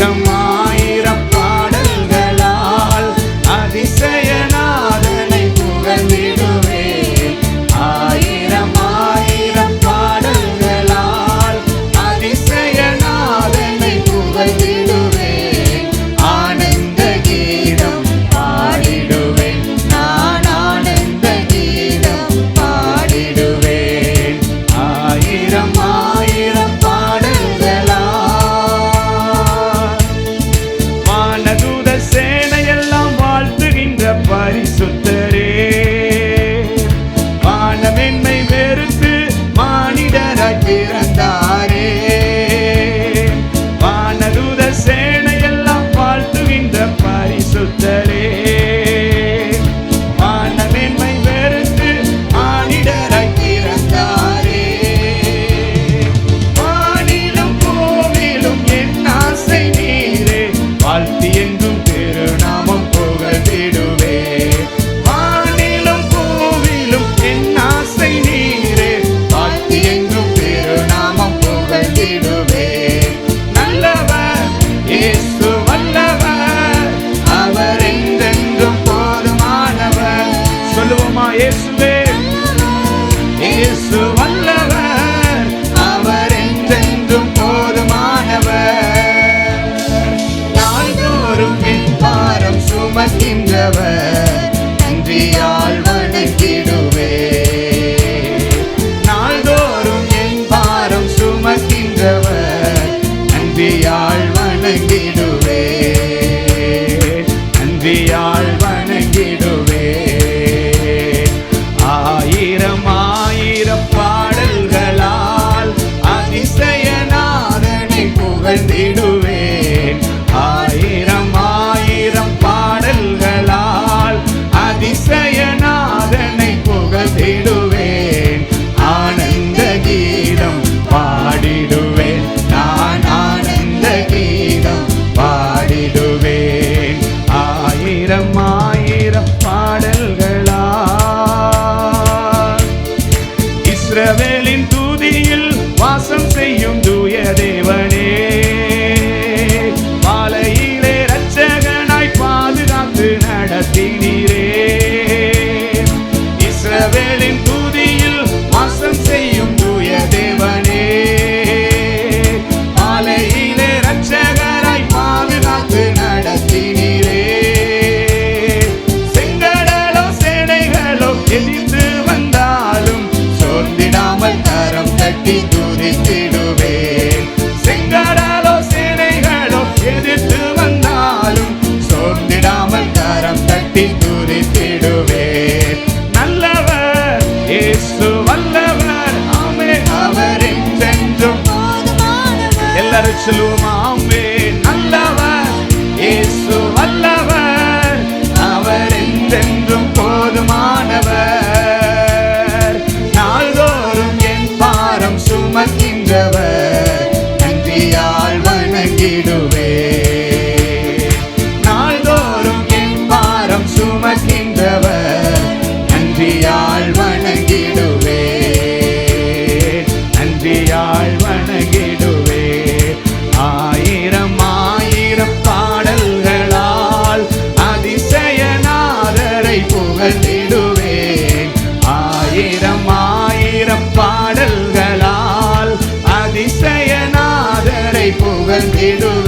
像花 அல்லமா இயேசுவே. இயேசு வல்லவர். அவர் என்றென்றும் போதுமானவர். நாள்தோறும் என் பாரம் சுமக்கின்றவர். நன்றியால் வணங்கிடுவே. நாள்தோறும் என் பாரம் சுமக்கின்றவர். நன்றியால் வணங்கிடு புகழ்ந்திடும் வந்திடும்